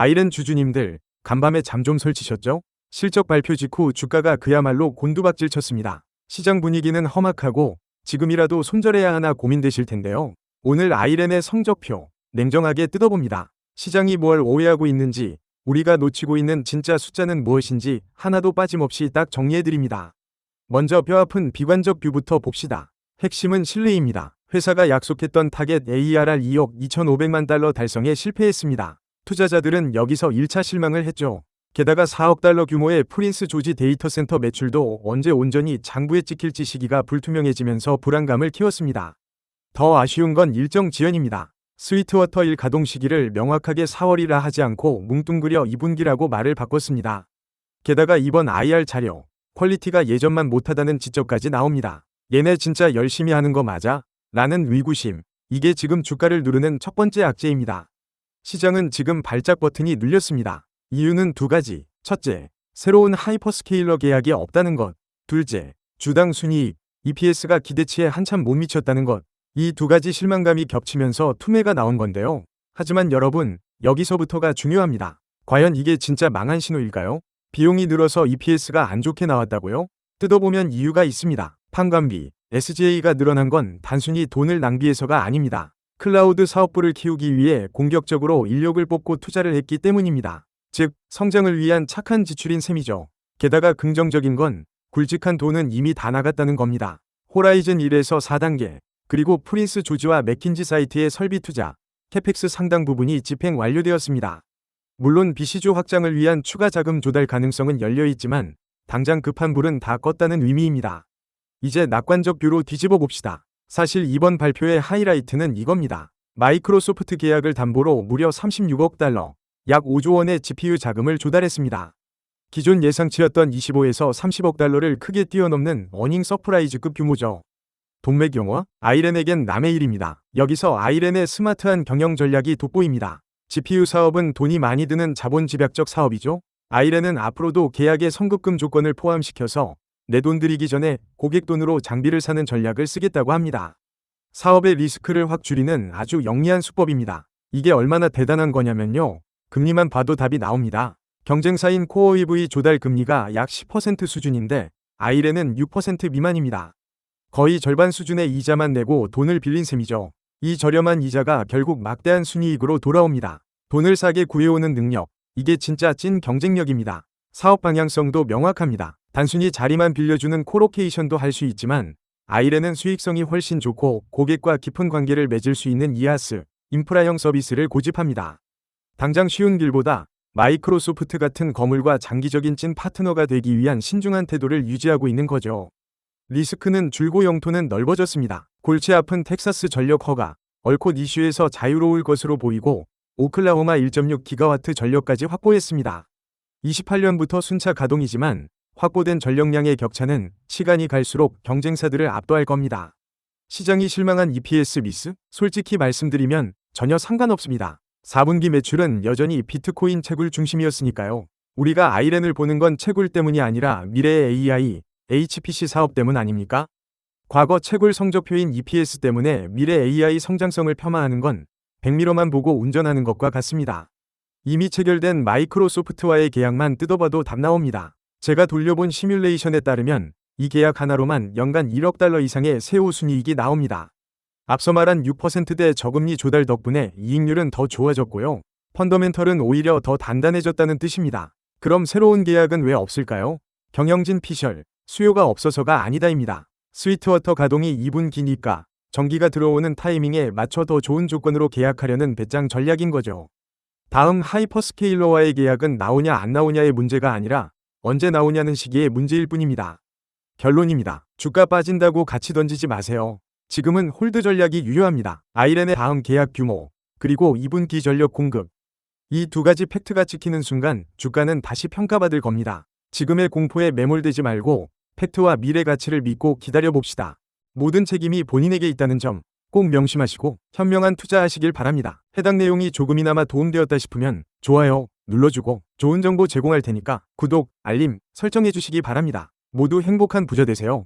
아이렌 주주님들, 간밤에 잠 좀 설치셨죠? 실적 발표 직후 주가가 그야말로 곤두박질 쳤습니다. 시장 분위기는 험악하고 지금이라도 손절해야 하나 고민되실 텐데요. 오늘 아이렌의 성적표 냉정하게 뜯어봅니다. 시장이 뭘 오해하고 있는지 우리가 놓치고 있는 진짜 숫자는 무엇인지 하나도 빠짐없이 딱 정리해드립니다. 먼저 뼈아픈 비관적 뷰부터 봅시다. 핵심은 신뢰입니다. 회사가 약속했던 타겟 ARR 2억 2,500만 달러 달성에 실패했습니다. 투자자들은 여기서 1차 실망을 했죠. 게다가 4억 달러 규모의 프린스 조지 데이터 센터 매출도 언제 온전히 장부에 찍힐지 시기가 불투명해지면서 불안감을 키웠습니다. 더 아쉬운 건 일정 지연입니다. 스위트워터 1 가동 시기를 명확하게 4월이라 하지 않고 뭉뚱그려 2분기라고 말을 바꿨습니다. 게다가 이번 IR 자료, 퀄리티가 예전만 못하다는 지적까지 나옵니다. 얘네 진짜 열심히 하는 거 맞아? 라는 위구심. 이게 지금 주가를 누르는 첫 번째 악재입니다. 시장은 지금 발작 버튼이 눌렸습니다. 이유는 두 가지. 첫째, 새로운 하이퍼스케일러 계약이 없다는 것. 둘째, 주당 순이익, EPS가 기대치에 한참 못 미쳤다는 것. 이 두 가지 실망감이 겹치면서 투매가 나온 건데요. 하지만 여러분, 여기서부터가 중요합니다. 과연 이게 진짜 망한 신호일까요? 비용이 늘어서 EPS가 안 좋게 나왔다고요? 뜯어보면 이유가 있습니다. 판관비, SGA가 늘어난 건 단순히 돈을 낭비해서가 아닙니다. 클라우드 사업부를 키우기 위해 공격적으로 인력을 뽑고 투자를 했기 때문입니다. 즉, 성장을 위한 착한 지출인 셈이죠. 게다가 긍정적인 건 굵직한 돈은 이미 다 나갔다는 겁니다. 호라이즌 1에서 4단계, 그리고 프린스 조지와 맥킨지 사이트의 설비 투자, 캐펙스 상당 부분이 집행 완료되었습니다. 물론 비시조 확장을 위한 추가 자금 조달 가능성은 열려 있지만 당장 급한 불은 다 껐다는 의미입니다. 이제 낙관적 뷰로 뒤집어 봅시다. 사실 이번 발표의 하이라이트는 이겁니다. 마이크로소프트 계약을 담보로 무려 36억 달러, 약 5조 원의 GPU 자금을 조달했습니다. 기존 예상치였던 25에서 30억 달러를 크게 뛰어넘는 어닝 서프라이즈급 규모죠. 동맥 영화? 아이렌에겐 남의 일입니다. 여기서 아이렌의 스마트한 경영 전략이 돋보입니다. GPU 사업은 돈이 많이 드는 자본 집약적 사업이죠. 아이렌은 앞으로도 계약의 성급금 조건을 포함시켜서 내 돈 들이기 전에 고객 돈으로 장비를 사는 전략을 쓰겠다고 합니다. 사업의 리스크를 확 줄이는 아주 영리한 수법입니다. 이게 얼마나 대단한 거냐면요. 금리만 봐도 답이 나옵니다. 경쟁사인 코어 EV 조달 금리가 약 10% 수준인데 아이렌은 6% 미만입니다. 거의 절반 수준의 이자만 내고 돈을 빌린 셈이죠. 이 저렴한 이자가 결국 막대한 순이익으로 돌아옵니다. 돈을 싸게 구해오는 능력, 이게 진짜 찐 경쟁력입니다. 사업 방향성도 명확합니다. 단순히 자리만 빌려주는 코로케이션도 할 수 있지만 아이렌은 수익성이 훨씬 좋고 고객과 깊은 관계를 맺을 수 있는 이하스, 인프라형 서비스를 고집합니다. 당장 쉬운 길보다 마이크로소프트 같은 거물과 장기적인 찐 파트너가 되기 위한 신중한 태도를 유지하고 있는 거죠. 리스크는 줄고 영토는 넓어졌습니다. 골치 아픈 텍사스 전력 허가, 얼콧 이슈에서 자유로울 것으로 보이고 오클라호마 1.6기가와트 전력까지 확보했습니다. 28년부터 순차 가동이지만 확보된 전력량의 격차는 시간이 갈수록 경쟁사들을 압도할 겁니다. 시장이 실망한 EPS 미스? 솔직히 말씀드리면 전혀 상관없습니다. 4분기 매출은 여전히 비트코인 채굴 중심이었으니까요. 우리가 아이렌을 보는 건 채굴 때문이 아니라 미래의 AI, HPC 사업 때문 아닙니까? 과거 채굴 성적표인 EPS 때문에 미래 AI 성장성을 폄하하는 건 백미러만 보고 운전하는 것과 같습니다. 이미 체결된 마이크로소프트와의 계약만 뜯어봐도 답 나옵니다. 제가 돌려본 시뮬레이션에 따르면 이 계약 하나로만 연간 1억 달러 이상의 세후 순이익이 나옵니다. 앞서 말한 6%대 저금리 조달 덕분에 이익률은 더 좋아졌고요. 펀더멘털은 오히려 더 단단해졌다는 뜻입니다. 그럼 새로운 계약은 왜 없을까요? 경영진 피셜, 수요가 없어서가 아니다입니다. 스위트워터 가동이 2분 기니까 전기가 들어오는 타이밍에 맞춰 더 좋은 조건으로 계약하려는 배짱 전략인 거죠. 다음 하이퍼스케일러와의 계약은 나오냐 안 나오냐의 문제가 아니라 언제 나오냐는 시기의 문제일 뿐입니다. 결론입니다. 주가 빠진다고 같이 던지지 마세요. 지금은 홀드 전략이 유효합니다. 아이렌의 다음 계약 규모, 그리고 2분기 전력 공급. 이 두 가지 팩트가 찍히는 순간 주가는 다시 평가받을 겁니다. 지금의 공포에 매몰되지 말고 팩트와 미래 가치를 믿고 기다려 봅시다. 모든 책임이 본인에게 있다는 점 꼭 명심하시고 현명한 투자하시길 바랍니다. 해당 내용이 조금이나마 도움되었다 싶으면 좋아요 눌러주고 좋은 정보 제공할 테니까 구독, 알림 설정해 주시기 바랍니다. 모두 행복한 부자 되세요.